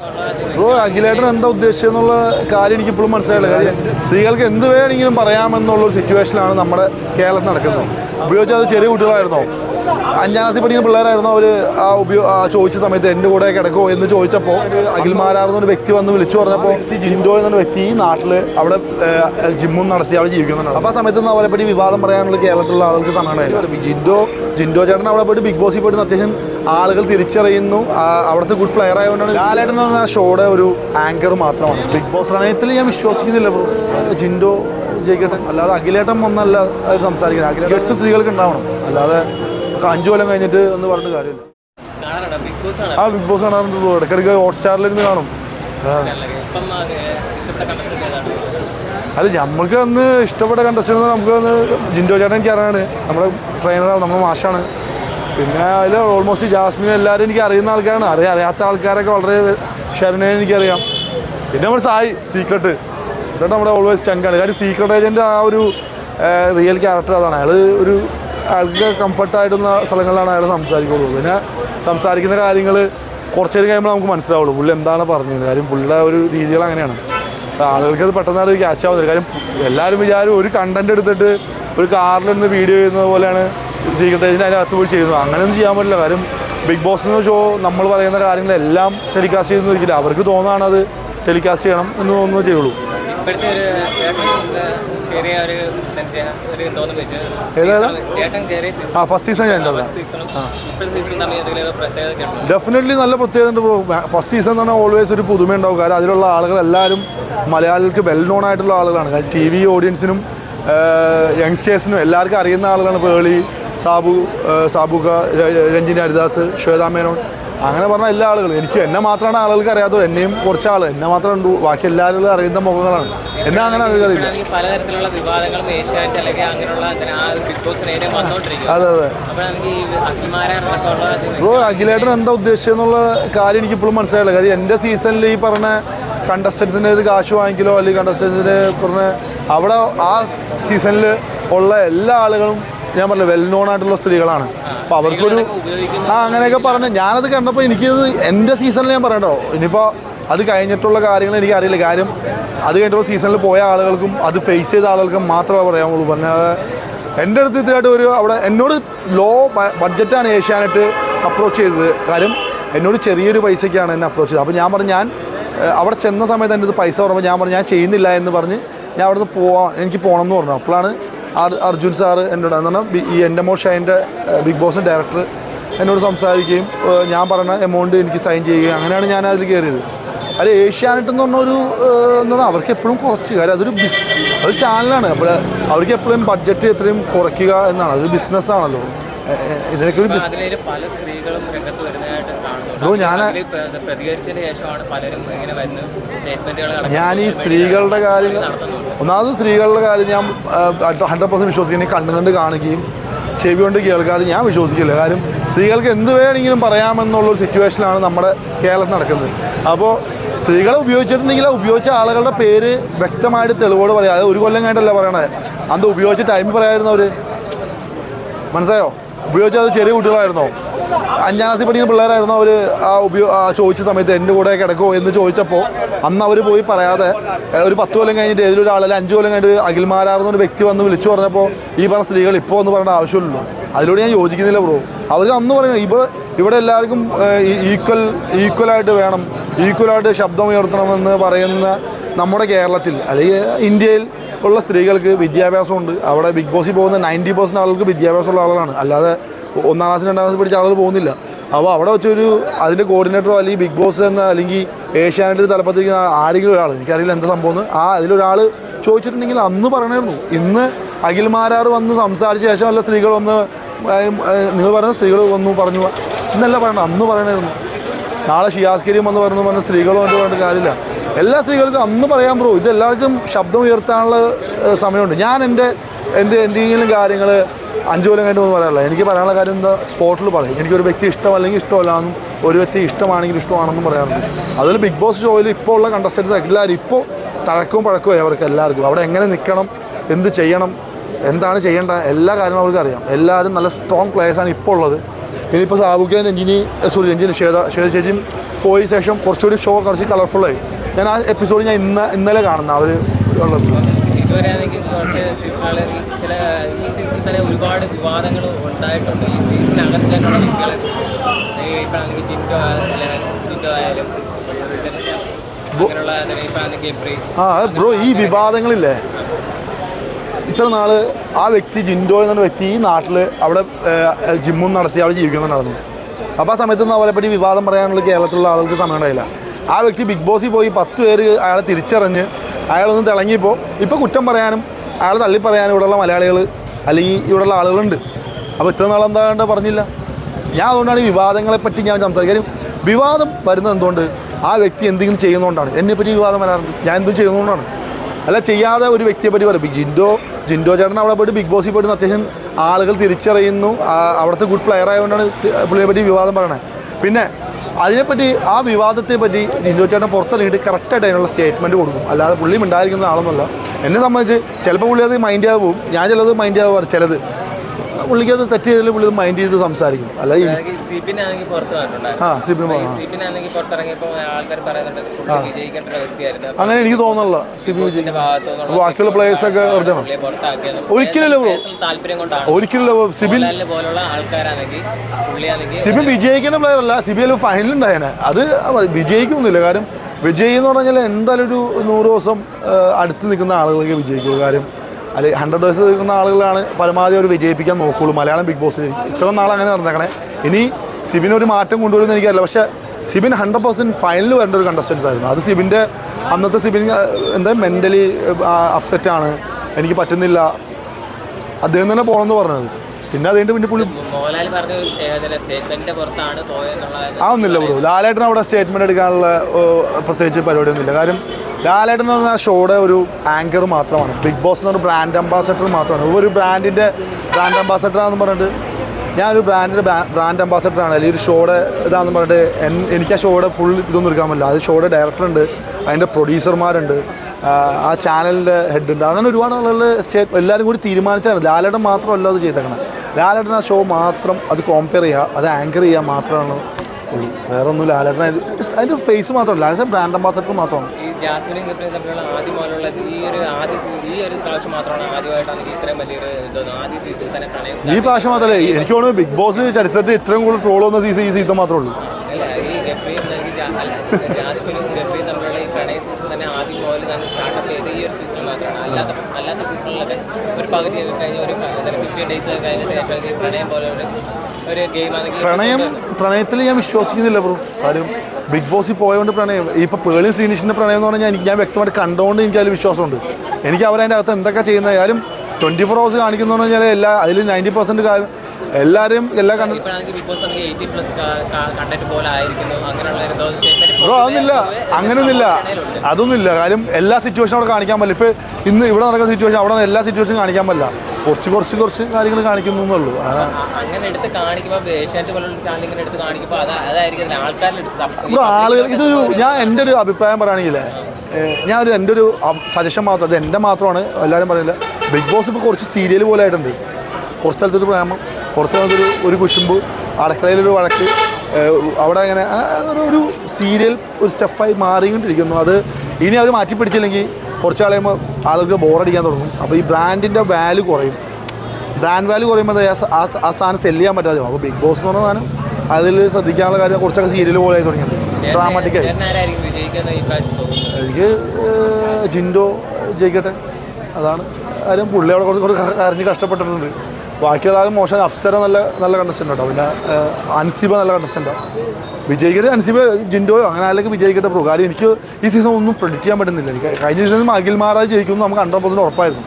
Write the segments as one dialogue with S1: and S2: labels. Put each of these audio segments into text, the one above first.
S1: Bro അഖിലേട്ടൻ എന്താ ഉദ്ദേശിച്ചെന്നുള്ള കാര്യം എനിക്ക് ഇപ്പോഴും മനസ്സിലായില്ല. കാര്യം സ്ത്രീകൾക്ക് എന്ത് വേണമെങ്കിലും പറയാമെന്നുള്ള ഒരു സിറ്റുവേഷനാണ് നമ്മുടെ കേരളത്തിൽ നടക്കുന്നത്. ഉപയോഗിച്ചത് ചെറിയ കുട്ടികളായിരുന്നോ? അഞ്ചാം ക്ലാസ്സിൽ പഠിക്കുന്ന പിള്ളേരായിരുന്നു അവർ ആ ഉപയോ ചോദിച്ച സമയത്ത് എന്റെ കൂടെ കിടക്കുമോ എന്ന് ചോദിച്ചപ്പോൾ അഖിൽമാരാർന്ന ഒരു വ്യക്തി വന്ന് വിളിച്ചു പറഞ്ഞപ്പോൾ ജിൻഡോ എന്നൊരു വ്യക്തി ഈ നാട്ടിൽ അവിടെ ജിമ്മും നടത്തി അവിടെ ജീവിക്കുന്നുണ്ട് അപ്പോൾ ആ സമയത്ത് അവരെ പറ്റി വിവാദം പറയാനുള്ള കേരളത്തിലുള്ള ആളുകൾക്ക് സമയമായിരുന്നു ജിൻഡോ ജിൻഡോ ചേട്ടൻ അവിടെ പോയിട്ട് ബിഗ് ബോസിൽ പോയിട്ട് അത്യാവശ്യം ആളുകൾ തിരിച്ചറിയുന്നു. അവിടുത്തെ ഗുഡ് പ്ലെയർ ആയതുകൊണ്ടാണ് ലാലേട്ടൻ എന്ന് പറഞ്ഞ ഷോയുടെ ഒരു ആങ്കർ മാത്രമാണ്. ബിഗ് ബോസ് പ്രണയത്തിൽ ഞാൻ വിശ്വസിക്കുന്നില്ല ജിൻഡോ ജയിക്കട്ടെ. അല്ലാതെ അഖിലേട്ടൻ ഒന്നല്ല അവർ സംസാരിക്കുന്നത്. അഖിലേട്ടൻ സ്ത്രീകൾക്ക് ഉണ്ടാവണം. അല്ലാതെ അഞ്ചു കൊല്ലം കഴിഞ്ഞിട്ട് എന്ന് പറഞ്ഞിട്ട് കാര്യമില്ല. ആ ബിഗ് ബോസ് കാണാറുണ്ട് ബ്രോ ഇടയ്ക്കിടയ്ക്ക് ഹോട്ട്സ്റ്റാറിലിരുന്ന് കാണും. അല്ല നമ്മൾക്ക് അന്ന് ഇഷ്ടപ്പെട്ട കണ്ടസ്റ്റന്റ് നമുക്ക് അന്ന് ജിൻഡോ ചേട്ടൻ എനിക്ക് അറിയാണ് നമ്മുടെ ട്രെയിനറാണ് നമ്മുടെ മാഷാണ്. പിന്നെ അതിൽ ഓൾമോസ്റ്റ് ജാസ്മിൻ എല്ലാവരും എനിക്ക് അറിയുന്ന ആൾക്കാരാണ്. അറിയാം അറിയാത്ത ആൾക്കാരൊക്കെ വളരെ ഷെറിനെ എനിക്കറിയാം. പിന്നെ നമ്മുടെ സായി സീക്രട്ട് സീക്രട്ട് നമ്മുടെ ഓൾവേസ് ചങ്കാണ് കാര്യം സീക്രട്ട് ഏജന്റ് ആ ഒരു റിയൽ ക്യാരക്ടർ അതാണ്. അയാൾ ഒരു ആൾക്ക് കംഫർട്ടായിട്ടുള്ള സ്ഥലങ്ങളിലാണ് അയാൾ സംസാരിക്കുള്ളൂ. പിന്നെ സംസാരിക്കുന്ന കാര്യങ്ങൾ കുറച്ച് നേരം കഴിയുമ്പോൾ നമുക്ക് മനസ്സിലാവുള്ളൂ. പുള്ളി എന്താണ് പറഞ്ഞത്? കാര്യം പുള്ളിയുടെ ഒരു രീതികൾ അങ്ങനെയാണ്. ആളുകൾക്ക് അത് പെട്ടെന്ന് അത് ക്യാച്ച് ആവുന്നില്ല. കാര്യം എല്ലാവരും വിചാരം ഒരു കണ്ടന്റ് എടുത്തിട്ട് ഒരു കാറിലിരുന്ന് വീഡിയോ ചെയ്യുന്നത് പോലെയാണ് സീക്രട്ട് ഏജന്റ് അതിനകത്ത് പോയി ചെയ്യുന്നത്. അങ്ങനെയൊന്നും ചെയ്യാൻ പറ്റില്ല. കാര്യം ബിഗ് ബോസ് എന്ന് ഷോ നമ്മൾ പറയുന്ന കാര്യങ്ങളെല്ലാം ടെലികാസ്റ്റ് ചെയ്യുന്നിരിക്കില്ല അവർക്ക് തോന്നാണത് ടെലികാസ്റ്റ് ചെയ്യണം എന്ന് തോന്നുന്നേ ചെയ്യുള്ളൂ
S2: ചെറിയ ഒരു ഒരു തോന്നുന്നു? ചേട്ടൻ
S1: ആ ഫസ്റ്റ് സീസൺ ഞാൻ ഡെഫിനറ്റ്ലി നല്ല പ്രത്യേകത ഉണ്ട് ഫസ്റ്റ് സീസൺ എന്ന് പറഞ്ഞാൽ ഓൾവേസ് ഒരു പുതുമ ഉണ്ടാവും. കാരണം അതിലുള്ള ആളുകൾ എല്ലാവരും മലയാളികൾക്ക് വെൽ നോൺ ആയിട്ടുള്ള ആളുകളാണ്. കാരണം ടി വി ഓഡിയൻസിനും യങ്സ്റ്റേഴ്സിനും എല്ലാവർക്കും അറിയുന്ന ആളുകളാണ് പേളി സാബു സാബുക രഞ്ജിനി ഹരിദാസ് ശ്വേതാ മേനോൻ അങ്ങനെ പറഞ്ഞ എല്ലാ ആളുകളും എനിക്ക് എന്നെ മാത്രമാണ് ആളുകൾക്ക് അറിയാത്തത് എന്നെയും കുറച്ച് ആൾ എന്നെ മാത്രം ഉണ്ട് ബാക്കി എല്ലാ ആളുകളും അറിയുന്ന മുഖങ്ങളാണ്. എന്നെ അങ്ങനെ അറിയില്ല.
S2: പലതരത്തിലുള്ള വിവാദങ്ങളും ഏഷ്യാനെറ്റ് അല്ലെങ്കിൽ അങ്ങനെയുള്ള
S1: അതെ അതെ. ബ്രോ അഖിലേട്ടൻ എന്താ ഉദ്ദേശിച്ചെന്നുള്ള കാര്യം എനിക്ക് ഇപ്പോഴും മനസ്സിലായില്ല. കാര്യം എന്റെ സീസണിൽ ഈ പറഞ്ഞ കണ്ടസ്റ്റൻസിന്റെ ഇത് കാശ് വാങ്ങിക്കലോ അല്ലെങ്കിൽ കണ്ടസ്റ്റൻസിന്റെ പറഞ്ഞ അവിടെ ആ സീസണിൽ ഉള്ള എല്ലാ ആളുകളും ഞാൻ പറഞ്ഞു വെൽ നോൺ ആയിട്ടുള്ള സ്ത്രീകളാണ്. അപ്പോൾ അവർക്കൊരു ആ അങ്ങനെയൊക്കെ പറഞ്ഞു ഞാനത് കണ്ടപ്പോൾ എനിക്കത് എന്റെ സീസണിൽ ഞാൻ പറയണ്ടോ ഇനിയിപ്പോൾ അത് കഴിഞ്ഞിട്ടുള്ള കാര്യങ്ങൾ എനിക്ക് അറിയില്ല. കാര്യം അത് കഴിഞ്ഞിട്ടുള്ള സീസണിൽ പോയ ആളുകൾക്കും അത് ഫേസ് ചെയ്ത ആളുകൾക്കും മാത്രമേ പറയാമുള്ളൂ പറഞ്ഞാൽ എന്റെ അടുത്ത് ഇതായിട്ട് ഒരു അവിടെ എന്നോട് ലോ ബഡ്ജറ്റാണ് ഏഷ്യാനെറ്റ് അപ്രോച്ച് ചെയ്തത്. കാര്യം എന്നോട് ചെറിയൊരു പൈസയ്ക്കാണ് എന്നെ അപ്രോച്ച് ചെയ്തത്. അപ്പോൾ ഞാൻ പറഞ്ഞു ഞാൻ അവിടെ ചെന്ന സമയത്ത് എന്റെ അത് പൈസ പറഞ്ഞപ്പോൾ ഞാൻ പറഞ്ഞു ഞാൻ ചെയ്യുന്നില്ല എന്ന് പറഞ്ഞ് ഞാൻ അവിടുന്ന് പോവാൻ എനിക്ക് പോകണം എന്ന് പറഞ്ഞു. അപ്പോഴാണ് അർജുൻ സാറ് എന്നോട് എന്ന് പറഞ്ഞാൽ ഈ എന്റെ മോ ഷൈന്റെ ബിഗ് ബോസ് ഡയറക്ടർ എന്നോട് സംസാരിക്കുകയും ഞാൻ പറഞ്ഞ എമൗണ്ട് എനിക്ക് സൈൻ ചെയ്യുകയും അങ്ങനെയാണ് ഞാൻ അതിൽ കയറിയത്. അത് ഏഷ്യാനെറ്റ് എന്ന് പറഞ്ഞ ഒരു എന്ന് പറഞ്ഞാൽ അവർക്ക് എപ്പോഴും കുറച്ച് കാര്യം അതൊരു ബിസ് അത് ചാനലാണ്. അപ്പോൾ അവർക്ക് എപ്പോഴും ബഡ്ജറ്റ് എത്രയും കുറയ്ക്കുക എന്നാണ് അതൊരു ബിസിനസ്സാണല്ലോ ഇതിനൊക്കെ ഒരു
S2: ബിസിനസ് പല സ്ത്രീകളും രംഗത്ത് കാണുന്നു
S1: ബ്രോ,
S2: ഞാൻ
S1: ഞാൻ ഈ സ്ത്രീകളുടെ കാര്യങ്ങൾ ഒന്നാമത് സ്ത്രീകളുടെ കാര്യം ഞാൻ ഹൺഡ്രഡ് പെർസെന്റ് വിശ്വസിക്കുന്നത് കണ്ണു കണ്ട് കാണുകയും ചെവി കൊണ്ട് കേൾക്കാതെ ഞാൻ വിശ്വസിക്കില്ല. കാര്യം സ്ത്രീകൾക്ക് എന്ത് വേണമെങ്കിലും പറയാമെന്നുള്ള ഒരു സിറ്റുവേഷനാണ് നമ്മുടെ കേരളത്തിൽ നടക്കുന്നത്. അപ്പോൾ സ്ത്രീകളെ ഉപയോഗിച്ചിട്ടുണ്ടെങ്കിൽ ഉപയോഗിച്ച ആളുകളുടെ പേര് വ്യക്തമായിട്ട് തെളിവോട് പറയാം. അത് ഒരു കൊല്ലം കഴിഞ്ഞിട്ടല്ല പറയണത് അന്ന് ഉപയോഗിച്ച ടൈമിൽ പറയായിരുന്നവർ മനസ്സിലായോ? ഉപയോഗിച്ചത് ചെറിയ കുട്ടികളായിരുന്നോ? അഞ്ചാം ക്ലാസ്സിൽ പഠിക്കുന്ന പിള്ളേരായിരുന്നു അവർ ആ ഉപയോ ചോദിച്ച സമയത്ത് എന്റെ കൂടെ കിടക്കുമോ എന്ന് ചോദിച്ചപ്പോൾ അന്ന് അവർ പോയി പറയാതെ ഒരു പത്ത് കൊല്ലം കഴിഞ്ഞിട്ട് ഏതൊരാൾ അല്ലെങ്കിൽ അഞ്ച് കൊല്ലം കഴിഞ്ഞിട്ട് അഖിൽമാരാർന്ന ഒരു വ്യക്തി വന്ന് വിളിച്ചു പറഞ്ഞപ്പോൾ ഈ പറഞ്ഞ സ്ത്രീകൾ ഇപ്പോൾ ഒന്ന് പറയേണ്ട ആവശ്യമില്ലല്ലോ. അതിലൂടെ ഞാൻ യോജിക്കുന്നില്ല ബ്രോ. അവർക്ക് അന്ന് പറയുന്നത് ഇവിടെ ഇവിടെ എല്ലാവർക്കും ഈക്വൽ ഈക്വലായിട്ട് വേണം ഈക്വലായിട്ട് ശബ്ദം ഉയർത്തണമെന്ന് പറയുന്ന നമ്മുടെ കേരളത്തിൽ അല്ലെങ്കിൽ ഇന്ത്യയിൽ ഉള്ള സ്ത്രീകൾക്ക് വിദ്യാഭ്യാസമുണ്ട്. അവിടെ ബിഗ് ബോസിൽ പോകുന്ന നയന്റി പെർസെന്റ് ആളുകൾക്ക് വിദ്യാഭ്യാസമുള്ള ആളുകളാണ്. അല്ലാതെ ഒന്നാം ക്ലാസ് രണ്ടാം ക്ലാസ് പഠിച്ച ആളുകൾ പോകുന്നില്ല. അപ്പോൾ അവിടെ വെച്ചൊരു അതിന്റെ കോർഡിനേറ്ററോ അല്ലെങ്കിൽ ബിഗ് ബോസ് എന്ന അല്ലെങ്കിൽ ഏഷ്യാനെറ്റ് തലപ്പത്തിരിക്കുന്ന ആരെങ്കിലും ഒരാൾ എനിക്കറിയില്ല എന്താ സംഭവം എന്ന് ആ അതിലൊരാൾ ചോദിച്ചിട്ടുണ്ടെങ്കിൽ അന്ന് പറയണമായിരുന്നു. ഇന്ന് അഖിൽമാരാർ വന്ന് സംസാരിച്ച ശേഷം അല്ല സ്ത്രീകൾ വന്ന് നിങ്ങൾ പറയുന്ന സ്ത്രീകൾ വന്നു പറഞ്ഞു ഇന്നല്ല പറയണം അന്ന് പറയണമായിരുന്നു. നാളെ ഷിയാസ്കരിയും വന്ന് പറഞ്ഞു പറഞ്ഞ സ്ത്രീകളും കൊണ്ട് പറഞ്ഞിട്ട് കാര്യമില്ല. എല്ലാ സ്ത്രീകൾക്കും അന്ന് പറയാൻ ബ്രോ ഇതെല്ലാവർക്കും ശബ്ദം ഉയർത്താനുള്ള സമയമുണ്ട്. ഞാൻ എന്റെ എന്ത് എന്തെങ്കിലും കാര്യങ്ങൾ അഞ്ചു കൊല്ലം കഴിഞ്ഞ് ഒന്നും പറയാറില്ല. എനിക്ക് പറയാനുള്ള കാര്യം എന്താ സ്പോട്ടിൽ പറയും. എനിക്കൊരു വ്യക്തി ഇഷ്ടമല്ലെങ്കിൽ ഇഷ്ടമല്ല എന്നും ഒരു വ്യക്തി ഇഷ്ടമാണെങ്കിൽ ഇഷ്ടമാണെന്നും പറയാറുണ്ട്. അതിൽ ബിഗ് ബോസ് ഷോയിൽ ഇപ്പോൾ ഉള്ള കണ്ടസ്റ്റൻസ് എല്ലാവരും ഇപ്പോൾ തഴക്കവും പഴക്കവും അവർക്ക് എല്ലാവർക്കും. അവിടെ എങ്ങനെ നിൽക്കണം എന്ത് ചെയ്യണം എന്താണ് ചെയ്യേണ്ട എല്ലാ കാര്യങ്ങളും അവർക്ക് അറിയാം. എല്ലാവരും നല്ല സ്ട്രോങ് പ്ലേയേഴ്സാണ് ഇപ്പോൾ ഉള്ളത്. ഇപ്പോൾ സാബുക്ക് രഞ്ജിനി സോറി എഞ്ചിനി ശ്വേത ശ്വേത ചേച്ചിയും പോയ ശേഷം കുറച്ചുകൂടി ഷോ കുറച്ച് കളർഫുള്ളായി ഞാൻ ആ എപ്പിസോഡ് ഞാൻ ഇന്ന് ഇന്നലെ കാണുന്ന അവർ ഉള്ളത്.
S2: ഇതുവരെ ആണെങ്കിൽ കുറച്ച് സീസണുകൾ ചില ഈ സീസണിൽ തന്നെ ഒരുപാട് വിവാദങ്ങൾ ഉണ്ടായിട്ടുണ്ട്. ഈ സീസണിൽ വ്യക്തികളെ ഈ ഇപ്പോഴാണെങ്കിൽ ജിൻഡോ ആയാലും ജിൻഡോ ആയാലും
S1: ആ ബ്രോ ഈ വിവാദങ്ങളില്ലേ? ഇത്ര നാൾ ആ വ്യക്തി ജിൻഡോ എന്ന വ്യക്തി ഈ നാട്ടിൽ അവിടെ ജിമ്മും നടത്തി അവിടെ ജീവിക്കുന്നുണ്ടായിരുന്നു അപ്പോൾ ആ സമയത്തൊന്നും അവരെ പറ്റി വിവാദം പറയാനുള്ള കേരളത്തിലുള്ള ആളുകൾക്ക് സമയം ഉണ്ടായില്ല. ആ വ്യക്തി ബിഗ് ബോസിൽ പോയി പത്ത് പേര് അയാളെ തിരിച്ചറിഞ്ഞ് അയാളൊന്ന് തിളങ്ങിയപ്പോൾ ഇപ്പോൾ കുറ്റം പറയാനും അയാൾ തള്ളി പറയാനും ഇവിടെയുള്ള മലയാളികൾ അല്ലെങ്കിൽ ഇവിടെയുള്ള ആളുകളുണ്ട്. അപ്പോൾ ഇത്ര നാൾ എന്താ വേണ്ട പറഞ്ഞില്ല. ഞാൻ അതുകൊണ്ടാണ് ഈ വിവാദങ്ങളെ പറ്റി ഞാൻ സംസാരിക്കാനും വിവാദം വരുന്നത് എന്തുകൊണ്ട്? ആ വ്യക്തി എന്തെങ്കിലും ചെയ്യുന്നതുകൊണ്ടാണ് എന്നെപ്പറ്റി വിവാദം വരാറുണ്ട്. ഞാൻ എന്തും ചെയ്യുന്നതുകൊണ്ടാണ് അല്ല ചെയ്യാതെ ഒരു വ്യക്തിയെ പറ്റി പറയും ജിൻഡോ ജിൻഡോ ചേട്ടൻ അവിടെ പോയിട്ട് ബിഗ് ബോസിൽ പോയിട്ട് അത്യാവശ്യം ആളുകൾ തിരിച്ചറിയുന്നു. അവിടുത്തെ ഗുഡ് പ്ലെയർ ആയതുകൊണ്ടാണ് പുള്ളിയെ പറ്റി വിവാദം പറയണത് പിന്നെ അതിനെപ്പറ്റി ആ വിവാദത്തെ പറ്റി ഇന്ദുചേട്ടൻ ചേട്ടൻ പുറത്തിറങ്ങിയിട്ട് കറക്റ്റായിട്ട് അതിനുള്ള സ്റ്റേറ്റ്മെന്റ് കൊടുക്കും. അല്ലാതെ പുള്ളി ഉണ്ടായിരിക്കുന്ന ആളൊന്നുമല്ല. എന്നെ സംബന്ധിച്ച് ചിലപ്പോൾ പുള്ളി അത് മൈൻഡ് പോകും ഞാൻ ചിലത് മൈൻഡ് പറയും. ചിലത് പുള്ളിക്ക് അത് തെറ്റ് ചെയ്തതിൽ പുള്ളി മൈൻഡ് ചെയ്ത് സംസാരിക്കും. അല്ല ആ അങ്ങനെ എനിക്ക് തോന്നുന്നില്ല വിജയ്
S2: ഇതിന്റെ ഭാഗത്തു നിന്നുള്ള
S1: ബാക്കിയുള്ള പ്ലേയേഴ്സൊക്കെ ഒക്കെ ആണ്.
S2: പുള്ളിയെ
S1: ബ്രോ. സിബിൻ സിബിൻ വിജയിക്കുന്ന പ്ലെയർ അല്ല. സിബിയിൽ ഫൈനൽ ഉണ്ടായേനെ. അത് വിജയിക്കൊന്നുമില്ല. കാരണം വിജയ് എന്ന് പറഞ്ഞാൽ എന്തായാലും ഒരു നൂറ് ദിവസം അടുത്ത് നിൽക്കുന്ന ആളുകളൊക്കെ വിജയിക്കുള്ളൂ കാര്യം അല്ലെ ഹൺഡ്രഡ് ഡേയ്സ് നിൽക്കുന്ന ആളുകളാണ് പരമാവധി അവർ വിജയിപ്പിക്കാൻ നോക്കുള്ളൂ. മലയാളം ബിഗ് ബോസിൽ ഇത്ര നാൾ അങ്ങനെ നടന്നേക്കണേ. ഇനി സിബിൻ ഒരു മാറ്റം കൊണ്ടുവരുമെന്ന് എനിക്കറിയില്ല. പക്ഷേ സിബിൻ ഹൺഡ്രഡ് പെർസെന്റ് ഫൈനലിൽ വരേണ്ട ഒരു കണ്ടസ്റ്റൻസ് ആയിരുന്നു. അത് സിബിന്റെ അന്നത്തെ സിബിൻ എന്താ മെന്റലി അപ്സെറ്റാണ് എനിക്ക് പറ്റുന്നില്ല. അദ്ദേഹം തന്നെ പോകണമെന്ന് പറഞ്ഞത്. പിന്നെ അതിന്റെ പിന്നെ പുള്ളി ആ ഒന്നുമില്ല ബ്രോ. ലാലേട്ടൻ അവിടെ സ്റ്റേറ്റ്മെന്റ് എടുക്കാനുള്ള പ്രത്യേകിച്ച് പരിപാടിയൊന്നുമില്ല. കാര്യം ലാലേട്ടൻ എന്ന് പറഞ്ഞാൽ ഷോയുടെ ഒരു ആങ്കർ മാത്രമാണ്. ബിഗ് ബോസ് എന്ന് പറഞ്ഞ ബ്രാൻഡ് അംബാസഡർ മാത്രമാണ്. ഒരു ബ്രാൻഡിന്റെ ബ്രാൻഡ് അംബാസഡർ ആണെന്ന് പറഞ്ഞിട്ട് ഞാനൊരു ബ്രാൻഡിന്റെ ബ്രാൻഡ് അംബാസഡർ ആണ്. അല്ലെങ്കിൽ ഒരു ഷോയുടെ ഇതാണെന്ന് പറഞ്ഞിട്ട് എനിക്ക് ആ ഷോയുടെ ഫുൾ ഇതൊന്നും എടുക്കാൻ പറ്റില്ല. അത് ഷോയുടെ ഡയറക്ടറുണ്ട് അതിന്റെ പ്രൊഡ്യൂസർമാരുണ്ട് ആ, ചാനലിന്റെ ഹെഡ് ഉണ്ട്. അങ്ങനെ ഒരുപാട് ആളുകൾ സ്റ്റേറ്റ് എല്ലാവരും കൂടി തീരുമാനിച്ചാണ്. ലാലേട്ടൻ മാത്രമല്ല അത് ചെയ്തേക്കണം. ലാലേട്ടൻ ആ ഷോ മാത്രം അത് കോമ്പയർ ചെയ്യുക അത് ആങ്കർ ചെയ്യുക മാത്രമാണ് ഉള്ളൂ. വേറെ ഒന്നും ലാലേട്ടൻ അതിന്റെ ഫേസ് മാത്രമല്ല ലാലേട്ടൻ ബ്രാൻഡ് അംബാസഡർ മാത്രമാണ്.
S2: ജാസ്മിനും ഗബ്രിയും തമ്മിലുള്ള ആദ്യം പോലുള്ള ഈ ഒരു ആദ്യ ഈ ഒരു പ്രാവശ്യം മാത്രമാണ് ആദ്യമായിട്ടാണ് ഇത്രയും വലിയൊരു ഇതൊന്നും ആദ്യ സീസൺ തന്നെ പ്രണയം
S1: ഈ പ്രാവശ്യം മാത്രമല്ലേ എനിക്ക് തോന്നുന്നു ബിഗ് ബോസ് ചരിത്രത്തിൽ ഇത്രയും കൂടുതൽ ട്രോൾ വന്ന സീസൺ ഈ സീസൺ മാത്രമേ ഉള്ളൂ.
S2: അല്ല ഈ അല്ല, ജാസ്മിനും ഗപ്പിയും തമ്മിലുള്ള ഈ പ്രണയ സീസൺ തന്നെ ആദ്യം മുതൽ തന്നെ സ്റ്റാർട്ടപ്പ് ചെയ്ത് ഈ ഒരു സീസൺ മാത്രമാണ്. അല്ലാത്ത അല്ലാത്ത സീസണിലൊക്കെ ഒരു പകുതി കഴിഞ്ഞ ഒരു ഫിഫ്റ്റീൻ ഡേയ്സ് ഒക്കെ കഴിഞ്ഞിട്ട് പ്രണയം പോലെ ഒരു ഒരു ഗെയിം ആണെങ്കിൽ
S1: പ്രണയം പ്രണയത്തിൽ ഞാൻ വിശ്വസിക്കുന്നില്ല ബ്രോ കാര്യം ബിഗ് ബോസിൽ പോയതുകൊണ്ട് പ്രണയം. ഇപ്പോൾ പേളി ശ്രീനിഷിന്റെ പ്രണയം എന്ന് പറഞ്ഞാൽ എനിക്ക് ഞാൻ വ്യക്തമായിട്ട് കണ്ടുകൊണ്ട് എനിക്ക് അതിൽ വിശ്വാസമുണ്ട്. എനിക്ക് അവരതിന്റെ അകത്ത് എന്തൊക്കെ ചെയ്യുന്നത്? കാര്യം ട്വന്റി ഫോർ ഹവേഴ്സ് കാണിക്കുന്നതെന്ന് പറഞ്ഞാൽ എല്ലാ അതിൽ നയന്റി പെർസെന്റ് കാര്യം എല്ലാവരും എല്ലാ കണ്ട ബ്രോ അതൊന്നുമില്ല. അങ്ങനെയൊന്നുമില്ല. അതൊന്നുമില്ല. കാര്യം എല്ലാ സിറ്റുവേഷനും അവിടെ കാണിക്കാൻ പറ്റില്ല. ഇപ്പോൾ ഇന്ന് ഇവിടെ നടക്കുന്ന സിറ്റുവേഷൻ അവിടെ എല്ലാ സിറ്റുവേഷനും കാണിക്കാൻ പറ്റില്ല. കുറച്ച് കുറച്ച് കുറച്ച് കാര്യങ്ങൾ കാണിക്കുന്നു എന്നുള്ളൂ.
S2: അങ്ങനെ എടുത്ത് കാണിക്കുമ്പോൾ
S1: ആളുകൾ ഇതൊരു ഞാൻ എന്റെ ഒരു അഭിപ്രായം പറയുകയാണെങ്കിൽ ഞാൻ ഒരു എന്റെ ഒരു സജഷൻ മാത്രം അത് എന്റെ മാത്രമാണ്. എല്ലാവരും പറയുന്നില്ല. ബിഗ് ബോസ് ഇപ്പോൾ കുറച്ച് സീരിയൽ പോലെ ആയിട്ടുണ്ട്. കുറച്ച് സ്ഥലത്തൊരു കുറച്ച് സ്ഥലത്തൊരു ഒരു കുശുമ്പ് അടുക്കളയിലൊരു വഴക്ക് അവിടെ അങ്ങനെ ഒരു സീരിയൽ ഒരു സ്റ്റെപ്പായി മാറിക്കൊണ്ടിരിക്കുന്നു. അത് ഇനി അവർ മാറ്റി പിടിച്ചില്ലെങ്കിൽ കുറച്ച് കളയുമ്പോൾ ആളുകൾക്ക് ബോറടിക്കാൻ തുടങ്ങും. അപ്പോൾ ഈ ബ്രാൻഡിന്റെ വാല്യൂ കുറയും. ബ്രാൻഡ് വാല്യൂ കുറയുമ്പോൾ ആ സാധനം സെല്ല് ചെയ്യാൻ പറ്റാതെ അപ്പോൾ ബിഗ് ബോസ് എന്ന് പറഞ്ഞ സാധനം അതിൽ ശ്രദ്ധിക്കാനുള്ള കാര്യം കുറച്ചൊക്കെ സീരിയൽ പോലെ ആയി തുടങ്ങിയിട്ടുണ്ട് ഡ്രാമാറ്റിക്കായി എനിക്ക് ജിൻഡോ ജയിക്കട്ടെ. അതാണ്. കാര്യം പുള്ളി അവിടെ കുറച്ച് കുറച്ച് കരഞ്ഞ് കഷ്ടപ്പെട്ടിട്ടുണ്ട്. ബാക്കിയുള്ള മോശം അപ്സര നല്ല നല്ല കണ്ടസ്റ്റന്റ് കേട്ടോ പിന്നെ അൻസിബ നല്ല കണ്ടസ്റ്റന്റാണ് വിജയിക്കട്ടെ അൻസിബ ജിൻഡോയോ അങ്ങനെ ആരെങ്കിലും വിജയിക്കട്ടെ പ്രോ കാര്യം എനിക്ക് ഈ സീസൺ ഒന്നും പ്രൊഡിക്റ്റ് ചെയ്യാൻ പറ്റുന്നില്ല. എനിക്ക് കഴിഞ്ഞ സീസൺ അഖിൽ മഹാരാജ് ജയിക്കുമെന്ന് നമുക്ക് ഹൺഡ്രഡ് പെർസെന്റ് ഉറപ്പായിരുന്നു.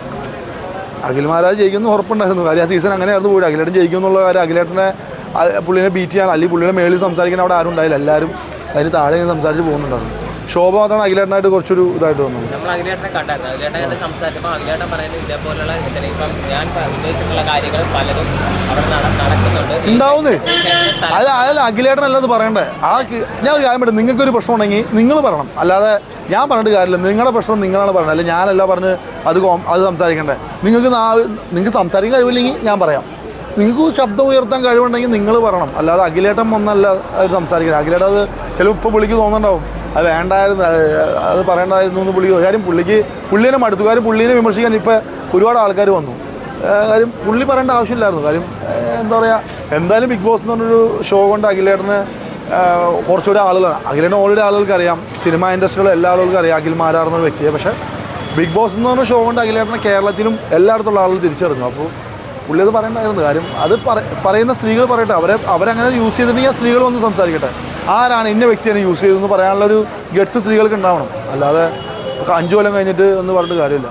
S1: അഖിൽ മഹാരാജ് ജയിക്കുമെന്ന് ഉറപ്പുണ്ടായിരുന്നു. കാര്യം ആ സീസൺ അങ്ങനെയായിരുന്നു പോയി അഖിലേട്ടൻ ജയിക്കും എന്നുള്ള കാര്യം അഖിലേട്ടനെ പുള്ളിനെ ബീറ്റ് ചെയ്യാൻ അല്ലെങ്കിൽ പുള്ളിയുടെ മേളിൽ സംസാരിക്കാൻ അവിടെ ആരും ഉണ്ടായില്ല. എല്ലാവരും അതിന് താഴെ സംസാരിച്ച് പോകുന്നുണ്ടായിരുന്നു. ശോഭ മാത്രമാണ് അഖിലേട്ടനായിട്ട് കുറച്ചൊരു ഇതായിട്ട് വന്നത്
S2: നമ്മൾ അഖിലേട്ടനെ കണ്ടായിരുന്നു. അഖിലേട്ടനെ സംസാരിച്ചപ്പോൾ അഖിലേട്ടൻ പറയുന്നത് ഇതേപോലുള്ള ഇതിന് ഇപ്പം ഞാൻ ഉദ്ദേശിച്ചിട്ടുള്ള കാര്യങ്ങൾ പലതും അവിടെ നട- നടക്കുന്നുണ്ട്.
S1: ഉണ്ടാവുന്നേ. അല്ല അതല്ല അഖിലേട്ടനല്ലത് പറയണ്ടേ. ആ കി- ഞാൻ ഒരു കാര്യം പറയും നിങ്ങൾക്കൊരു പ്രശ്നം ഉണ്ടെങ്കിൽ നിങ്ങൾ പറയണം. അല്ലാതെ ഞാൻ പറഞ്ഞിട്ട് കാര്യമില്ല. നിങ്ങളുടെ പ്രശ്നം നിങ്ങളാണ് പറയുന്നത് അല്ലെ ഞാനല്ല പറഞ്ഞ് അത് കോം അത് സംസാരിക്കണ്ടേ. നിങ്ങൾക്ക് നാ- നിങ്ങൾക്ക് സംസാരിക്കാൻ കഴിവില്ലെങ്കിൽ ഞാൻ പറയാം. നിങ്ങൾക്ക് ശബ്ദം ഉയർത്താൻ കഴിവുണ്ടെങ്കിൽ നിങ്ങൾ പറയണം. അല്ലാതെ അഖിലേട്ടൻ ഒന്നല്ല അത് സംസാരിക്കുന്നത്. അഖിലേട്ടൻ അത് ചിലപ്പോൾ ഇപ്പോൾ വിളിക്ക് തോന്നുന്നുണ്ടാവും. അത് വേണ്ടായിരുന്നു. അത് പറയേണ്ടായിരുന്നു എന്ന് പുള്ളി കാര്യം പുള്ളിക്ക് പുള്ളിനെ മടുത്തു കാര്യം പുള്ളിനെ വിമർശിക്കാൻ ഇപ്പോൾ ഒരുപാട് ആൾക്കാർ വന്നു. കാര്യം പുള്ളി പറയേണ്ട ആവശ്യമില്ലായിരുന്നു. കാര്യം എന്താ പറയുക എന്തായാലും ബിഗ് ബോസ് എന്ന് പറഞ്ഞൊരു ഷോ കൊണ്ട് അഖിലേട്ടന് കുറച്ചുകൂടി ആളുകളാണ്. അഖിലേട്ടൻ ഓൾറെഡി ആളുകൾക്ക് അറിയാം സിനിമ ഇൻഡസ്ട്രിയിലുള്ള എല്ലാ ആളുകൾക്കും അറിയാം അഖിൽ മാരാർന്ന വ്യക്തിയെ. പക്ഷേ ബിഗ് ബോസ് എന്ന് പറഞ്ഞ ഷോ കൊണ്ട് അഖിലേട്ടനെ കേരളത്തിലും എല്ലായിടത്തുള്ള ആളുകൾ തിരിച്ചറിഞ്ഞു. അപ്പോൾ പുള്ളി അത് പറയണ്ടായിരുന്നു. കാര്യം അത് പറയുന്ന സ്ത്രീകൾ പറയട്ടെ അവരെ അവരങ്ങനെ യൂസ് ചെയ്തിട്ടുണ്ടെങ്കിൽ ആ സ്ത്രീകൾ വന്ന് സംസാരിക്കട്ടെ. ആരാണ് ഇന്ന വ്യക്തിയാണ് യൂസ് ചെയ്തതെന്ന് പറയാനുള്ളൊരു ഗഡ്സ് സ്ത്രീകൾക്ക് ഉണ്ടാവണം. അല്ലാതെ അഞ്ചു കൊല്ലം കഴിഞ്ഞിട്ട് എന്ന് പറഞ്ഞിട്ട് കാര്യമില്ല.